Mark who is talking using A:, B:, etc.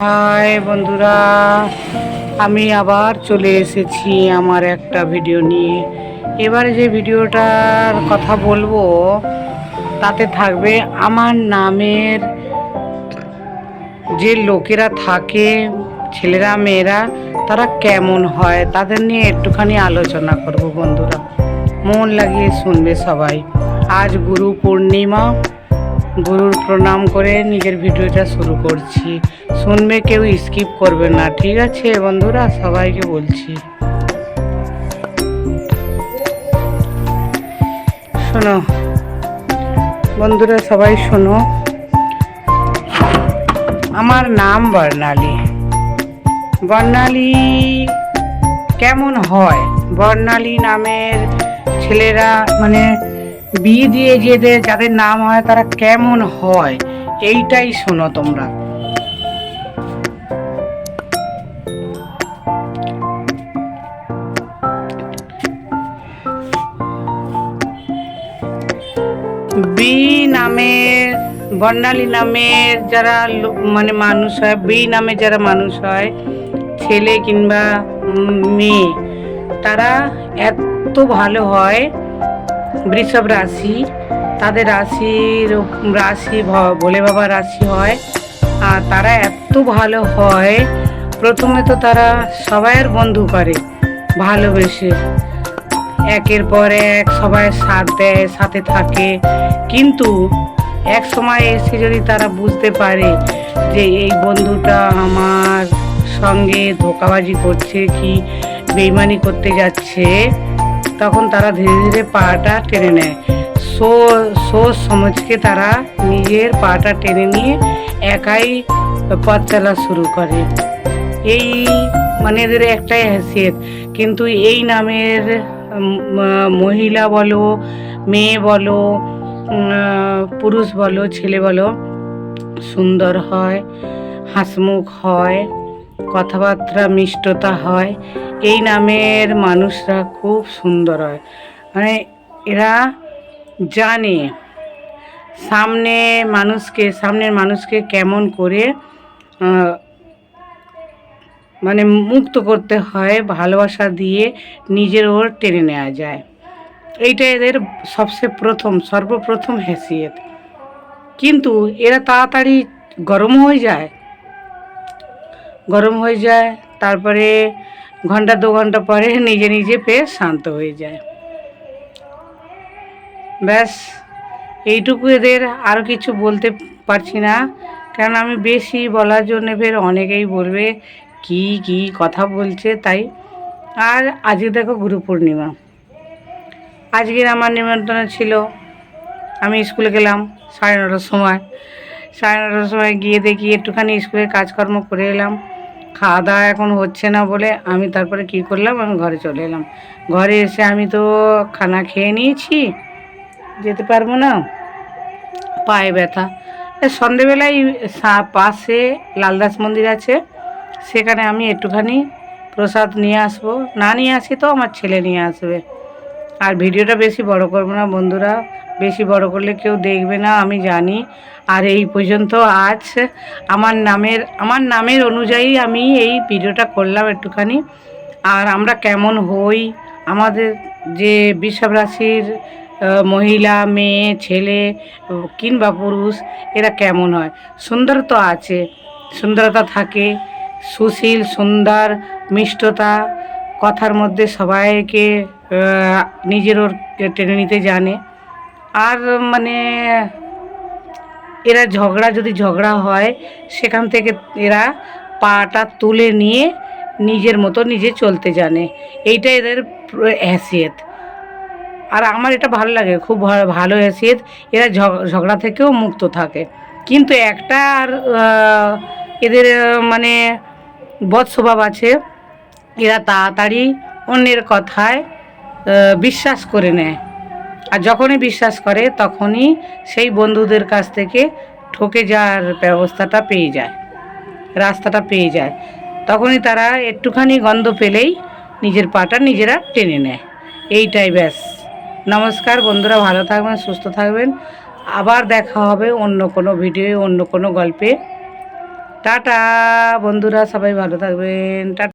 A: High বন্ধুরা, আমি আবার চলে এসেছি আমার একটা ভিডিও নিয়ে। এবারে যে ভিডিওটার কথা বলব, তাতে থাকবে আমার নামের যে লোকেরা থাকে, ছেলেরা, মেয়েরা, তারা কেমন হয়, তাদের নিয়ে একটুখানি আলোচনা করব বন্ধুরা। মন লাগিয়ে শুনবে সবাই। আজ গুরু পূর্ণিমা গুরুর প্রণাম করে নিজের ভিডিওটা শুরু করছি। শুনবে কেউ স্কিপ করবে না, ঠিক আছে? বন্ধুরা, সবাইকে বলছি। শোনো, বন্ধুরা, সবাই শোনো। আমার নাম বর্ণালী। বর্ণালী কেমন হয়? বর্ণালী নামের ছেলেরা মানে বিয়ে দিয়ে যে যাদের নাম হয়, তারা কেমন হয়? এইটাই শোনো তোমরা। বি নামের, বর্ণালী নামের যারা মানে মানুষ হয়, বি নামে যারা মানুষ হয়, ছেলে কিংবা মেয়ে, তারা এত ভালো হয় বৃষভ রাশি, তাদের রাশির রাশি ভোলে বাবা রাশি হয়। আর তারা এত ভালো হয়, প্রথমে তো তারা সবাইয়ের বন্ধু করে, ভালোবেসে। একের পর এক সবাই সাথ দেয়, সাথে থাকে। কিন্তু এক সময় এসে যদি তারা বুঝতে পারে যে এই বন্ধুটা আমার সঙ্গে ধোকাবাজি করছে, কি বেইমানি করতে যাচ্ছে তখন তারা ধীরে ধীরে পাটা টেনে নেয়। সো, সোচ সমাজকে তারা নিজের পাটা টেনে নিয়ে একাই পথ চলা শুরু করে। এই মানে এদের একটাই হ্যাসিয়ত কিন্তু এই নামের মহিলা বলো, মেয়ে বলো পুরুষ বলো, ছেলে বলো, সুন্দর হয়, হাসমুখ হয়। কথাবার্তা মিষ্টতা হয়। এই নামের মানুষরা খুব সুন্দর হয়। মানে এরা জানে সামনে মানুষকে, সামনের মানুষকে কেমন করে মানে মুক্ত করতে হয়, ভালোবাসা দিয়ে নিজের ওর টেনে নেওয়া যায়। এইটা এদের সবচেয়ে প্রথম, সর্বপ্রথম হ্যাসিয়ত। কিন্তু এরা তাড়াতাড়ি গরম হয়ে যায় গরম হয়ে যায়, তারপরে ঘণ্টা দু ঘণ্টা পরে নিজে নিজে পেয়ে শান্ত হয়ে যায়। ব্যাস, এইটুকু এদের আরও কিছু বলতে পারছি না কারণ আমি বেশি বলার জন্য ফের অনেকেই বলবে, কি কি কথা বলছে? তাই, আর আজকে দেখো গুরু পূর্ণিমা। আজকের আমার নিমন্ত্রণ ছিল, আমি স্কুলে গেলাম সাড়ে নটার সময়। সাড়ে নটার সময় গিয়ে দেখি একটুখানি স্কুলের কাজকর্ম করে এলাম। খাওয়া দাওয়া এখন হচ্ছে না বলে আমি তারপরে কি করলাম? আমি ঘরে চলে এলাম। ঘরে এসে আমি তো খানা খেয়ে নিয়েছি, যেতে পারব না। পায়ে ব্যথা। সন্ধেবেলায় পাশে লালদাস মন্দির আছে, সেখানে আমি একটুখানি প্রসাদ নিয়ে আসব। না নিয়ে আসি তো, আমার ছেলে নিয়ে আসবে। আর ভিডিওটা বেশি বড় করব না, বন্ধুরা। বেশি বড় করলে কেউ দেখবে না, আমি জানি। আর এই পর্যন্ত আজ আমার নামের আমার নামের অনুযায়ী আমি এই ভিডিওটা করলাম একটুখানি। আর আমরা কেমন হই, আমাদের যে বৃষভ রাশির মহিলা, মেয়ে, ছেলে কিংবা পুরুষ, এরা কেমন হয়? সুন্দর তো আছে, সুন্দরতা থাকে, সুশীল, সুন্দর, মিষ্টতা, কথার মধ্যে সবাইকে নিজের ওর টেনে নিতে জানে। আর মানে এরা ঝগড়া যদি ঝগড়া হয়, সেখান থেকে এরা পাটা তুলে নিয়ে নিজের মতো নিজে চলতে জানে। এইটা এদের হ্যাসিয়ত। আর আমার এটা ভালো লাগে, খুব ভালো হ্যাসিয়ত। এরা ঝগ- ঝগড়া থেকেও মুক্ত থাকে। কিন্তু একটা আর এদের মানে বদ স্বভাব আছে, এরা তাড়াতাড়ি অন্যের কথায় বিশ্বাস করে নেয়। আর যখনই বিশ্বাস করে, তখনই সেই বন্ধুদের কাছ থেকে ঠকে যাওয়ার ব্যবস্থাটা পেয়ে যায়, রাস্তাটা পেয়ে যায়। তখনই তারা একটুখানি গন্ধ পেলেই নিজের পাটা নিজেরা টেনে নেয়। এইটাই ব্যাস। নমস্কার বন্ধুরা, ভালো থাকবেন, সুস্থ থাকবেন। আবার দেখা হবে অন্য কোনো ভিডিও, অন্য কোনো গল্পে। টাটা বন্ধুরা, সবাই ভালো থাকবেন। টাটা।